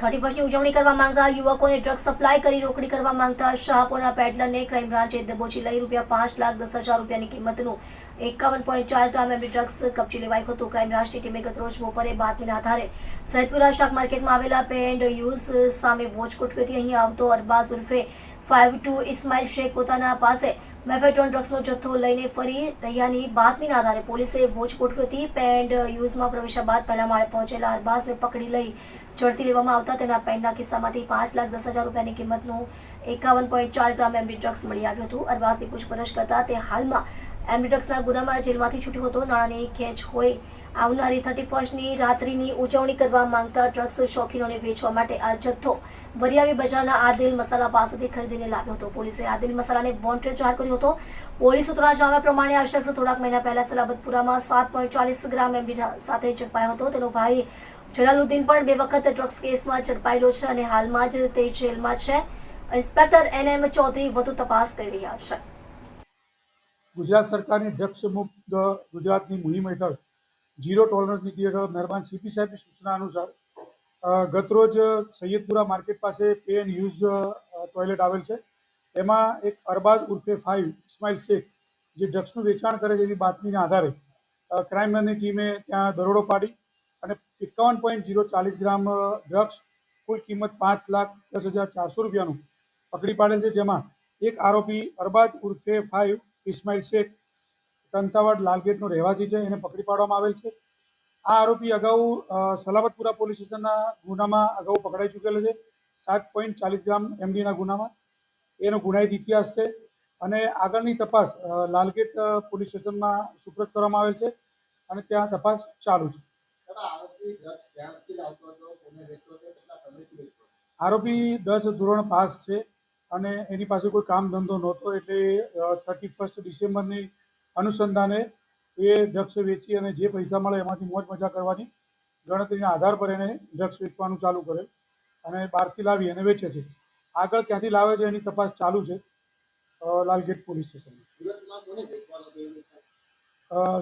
Thirty ફર્સ્ટની ઉજવણી કરવા માંગતા યુવકોને ડ્રગ સપ્લાય કરી રોકડી કરવા માંગતા શાહપુરના પેડલરને ક્રાઇમ બ્રાન્ચે દબોચી લઈ રૂપિયા પાંચ લાખ દસ હજાર રૂપિયાની કિંમતનું એકાવન પોઈન્ટ ચાર ગ્રામ એમડી ડ્રગ્સ કબજે લેવાયું હતું. ક્રાઇમ બ્રાન્ચની ટીમે ગતરોજ બપોરે બાતમીના આધારે સૈદપુરા શાક માર્કેટમાં આવેલા પે એન્ડ યુઝ સામે વોચ ગોઠવી અહીં આવતો અરબાઝ ઉર્ફે ફાઇવ ટુ ઇસ્માઇલ શેખ પોતાના પાસે મેફેડ્રોન ડ્રગ્સનો જથ્થો લઈને ફરી રહ્યાની બાતમીના આધારે પોલીસે વોચ ગોઠવી પેન્ડ યુઝમાં પ્રવેશ્યા બાદ પહેલા માળે પહોંચેલા અરબાઝને પકડી લઈ ઝડપી લેવામાં આવતા તેના પેન્ડના કિસ્સામાંથી પાંચ લાખ દસ હજાર રૂપિયાની કિંમતનું એકાવન પોઈન્ટ ચાર ગ્રામ એમડી ડ્રગ્સ મળી આવ્યું હતું. અરબાઝની પૂછપરછ કરતા તે હાલમાં એમડી ગુનામાં જેલમાંથી છૂટ્યો હતો. નાણાંની ખેંચ હોય આવનારી થર્ટી ફર્સ્ટની રાત્રિની ઉજવણી કરવા માંગતા ડ્રગ્સ શોખીનોને વેચવા માટે આ જથ્થો વરિયાવી બજારના આદિલ મસાલા પાસેથી ખરીદીને લાવ્યો હતો. પોલીસે આદિલ મસાલાને વોન્ટેડ જાહેર કર્યો હતો. પોલીસ સૂત્રોના જણાવ્યા પ્રમાણે આ શખ્સ થોડાક મહિના પહેલા સલાબતપુરામાં સાત પોઈન્ટ ચાલીસ ગ્રામ એમડી સાથે ઝડપાયો હતો. તેનો ભાઈ જલાલુદ્દીન પણ બે વખત ડ્રગ્સ કેસમાં ઝડપાયેલો છે અને હાલમાં જ તે જેલમાં છે. ઇન્સ્પેક્ટર એન એમ ચૌધરી વધુ તપાસ કરી રહ્યા છે. ગુજરાત સરકારની ડ્રગ્સ મુક્ત ગુજરાતની મુહિમ હેઠળ ઝીરો ટોલરન્સ નીતિ હેઠળ મહેરબાન સીપી સાહેબની સૂચના અનુસાર ગતરોજ સૈયદપુરા માર્કેટ પાસે પે એન્ડ યુઝ ટોયલેટ આવેલ છે. એમાં એક અરબાઝ ઉર્ફે ફાઇવ ઇસ્માઇલ શેખ જે ડ્રગ્સનું વેચાણ કરે છે એની બાતમીના આધારે ક્રાઇમ બ્રાન્ચની ટીમે ત્યાં દરોડો પાડી અને એકાવન પોઈન્ટ જીરો ચાલીસ ગ્રામ ડ્રગ્સ કુલ કિંમત પાંચ લાખ દસ હજાર ચારસો રૂપિયાનું પકડી પાડેલ છે. જેમાં એક આરોપી અરબાઝ ઉર્ફે ફાઇવ ઇસ્માઇલ શેખ તંતાવાડ લાલગેટનો રહેવાસી છે એને પકડી પાડવામાં આવેલ છે. આ આરોપી અગાઉ સલામતપુરા પોલીસ સ્ટેશનના ગુનામાં અગાઉ પકડાઈ ચૂકેલો છે. સાત પોઈન્ટ ચાલીસ ગ્રામ એમડીના ગુનામાં. એનો ગુનાહિત ઇતિહાસ છે અને આગળની તપાસ લાલગેટ પોલીસ સ્ટેશનમાં સુપ્રત કરવામાં આવેલ છે અને ત્યાં તપાસ ચાલુ છે. આરોપી દસ ધોરણ પાસ છે. અને એની પાસે કોઈ કામ ધંધો નહોતો એટલે થર્ટી ફર્સ્ટ ડિસેમ્બરની અનુસંધાને એ ડ્રગ્સ વેચી અને જે પૈસા મળે એમાંથી મોજ મજા કરવાની ગણતરીના આધાર પર એને ડ્રગ્સ વેચવાનું ચાલુ કરે અને બહારથી લાવી અને વેચે છે. આગળ ક્યાંથી લાવે છે એની તપાસ ચાલુ છે લાલગેટ પોલીસ સ્ટેશનમાં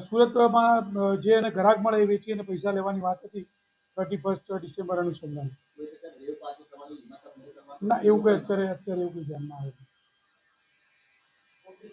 સુરતમાં જે એને ગ્રાહક મળે એ વેચી અને પૈસા લેવાની વાત હતી થર્ટી ફર્સ્ટ ડિસેમ્બર અનુસંધાને. ના એવું કંઈ અત્યારે અત્યારે એવું કંઈ ધ્યાનમાં આવે.